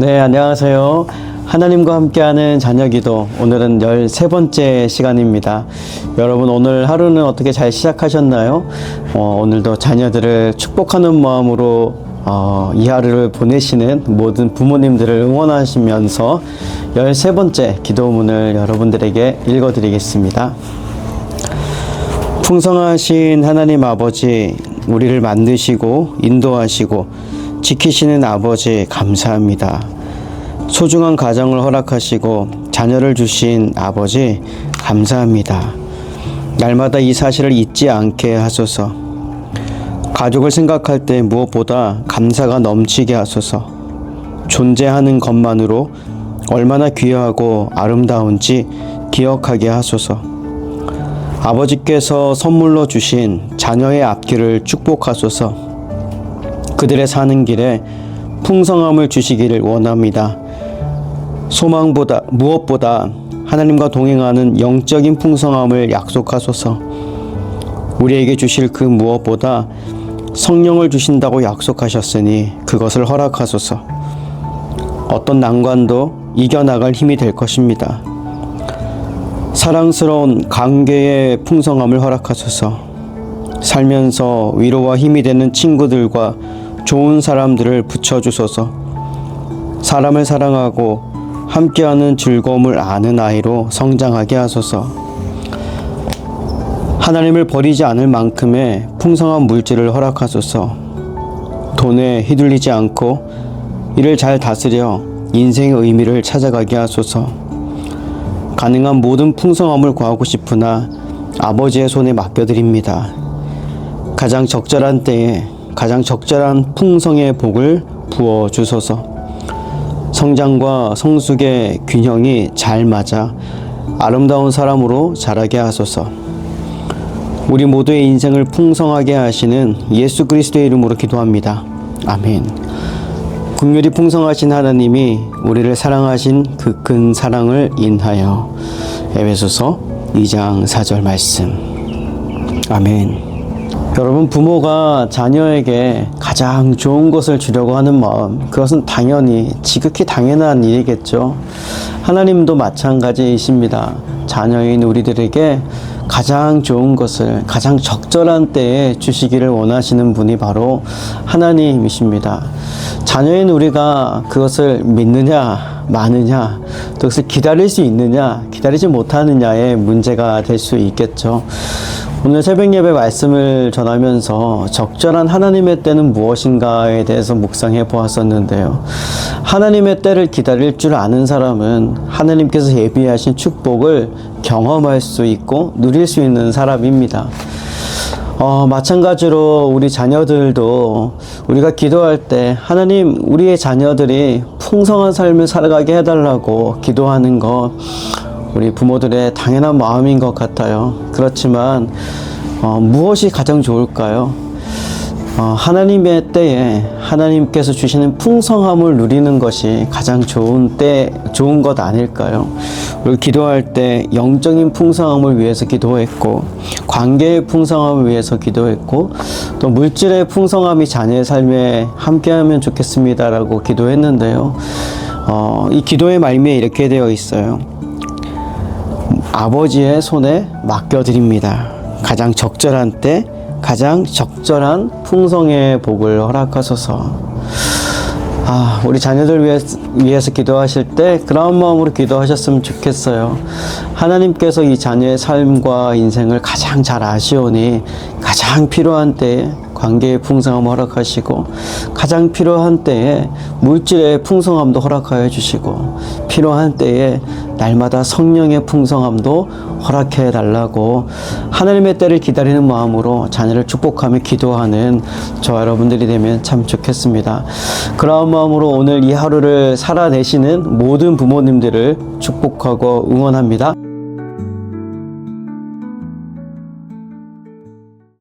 네, 안녕하세요. 하나님과 함께하는 자녀 기도. 오늘은 13번째 시간입니다. 여러분, 오늘 하루는 어떻게 잘 시작하셨나요? 어, 오늘도 자녀들을 축복하는 마음으로 어, 이 하루를 보내시는 모든 부모님들을 응원하시면서 13번째 기도문을 여러분들에게 읽어드리겠습니다. 풍성하신 하나님 아버지, 우리를 만드시고 인도하시고 지키시는 아버지 감사합니다. 소중한 가정을 허락하시고 자녀를 주신 아버지 감사합니다. 날마다 이 사실을 잊지 않게 하소서. 가족을 생각할 때 무엇보다 감사가 넘치게 하소서. 존재하는 것만으로 얼마나 귀하고 아름다운지 기억하게 하소서. 아버지께서 선물로 주신 자녀의 앞길을 축복하소서. 그들의 사는 길에 풍성함을 주시기를 원합니다. 소망보다 무엇보다 하나님과 동행하는 영적인 풍성함을 약속하소서. 우리에게 주실 그 무엇보다 성령을 주신다고 약속하셨으니 그것을 허락하소서. 어떤 난관도 이겨나갈 힘이 될 것입니다. 사랑스러운 관계의 풍성함을 허락하소서. 살면서 위로와 힘이 되는 친구들과 좋은 사람들을 붙여주소서. 사람을 사랑하고 함께하는 즐거움을 아는 아이로 성장하게 하소서. 하나님을 버리지 않을 만큼의 풍성한 물질을 허락하소서. 돈에 휘둘리지 않고 이를 잘 다스려 인생의 의미를 찾아가게 하소서. 가능한 모든 풍성함을 구하고 싶으나 아버지의 손에 맡겨드립니다. 가장 적절한 때에 가장 적절한 풍성의 복을 부어 주소서. 성장과 성숙의 균형이 잘 맞아 아름다운 사람으로 자라게 하소서. 우리 모두의 인생을 풍성하게 하시는 예수 그리스도의 이름으로 기도합니다. 아멘. 국률이 풍성하신 하나님이 우리를 사랑하신 그 큰 사랑을 인하여 에베소서 2장 4절 말씀. 아멘. 여러분 부모가 자녀에게 가장 좋은 것을 주려고 하는 마음 그것은 당연히 지극히 당연한 일이겠죠. 하나님도 마찬가지이십니다. 자녀인 우리들에게 가장 좋은 것을 가장 적절한 때에 주시기를 원하시는 분이 바로 하나님이십니다. 자녀인 우리가 그것을 믿느냐, 마느냐, 또 그것을 기다릴 수 있느냐, 기다리지 못하느냐의 문제가 될 수 있겠죠. 오늘 새벽 예배 말씀을 전하면서 적절한 하나님의 때는 무엇인가에 대해서 묵상해 보았었는데요. 하나님의 때를 기다릴 줄 아는 사람은 하나님께서 예비하신 축복을 경험할 수 있고 누릴 수 있는 사람입니다. 어, 마찬가지로 우리 자녀들도 우리가 기도할 때 하나님 우리의 자녀들이 풍성한 삶을 살아가게 해달라고 기도하는 것 우리 부모들의 당연한 마음인 것 같아요. 그렇지만 어, 무엇이 가장 좋을까요? 어, 하나님의 때에 하나님께서 주시는 풍성함을 누리는 것이 가장 좋은 때, 좋은 것 아닐까요? 우리 기도할 때 영적인 풍성함을 위해서 기도했고, 관계의 풍성함을 위해서 기도했고, 또 물질의 풍성함이 자녀의 삶에 함께하면 좋겠습니다라고 기도했는데요. 어, 이 기도의 말미에 이렇게 되어 있어요. 아버지의 손에 맡겨드립니다. 가장 적절한 때, 가장 적절한 풍성의 복을 허락하소서. 아, 우리 자녀들 위해, 위해서 기도하실 때 그런 마음으로 기도하셨으면 좋겠어요. 하나님께서 이 자녀의 삶과 인생을 가장 잘 아시오니 가장 필요한 때에 관계의 풍성함 허락하시고 가장 필요한 때에 물질의 풍성함도 허락하여 주시고 필요한 때에 날마다 성령의 풍성함도 허락해 달라고 하나님의 때를 기다리는 마음으로 자녀를 축복하며 기도하는 저 여러분들이 되면 참 좋겠습니다. 그런 마음으로 오늘 이 하루를 살아내시는 모든 부모님들을 축복하고 응원합니다.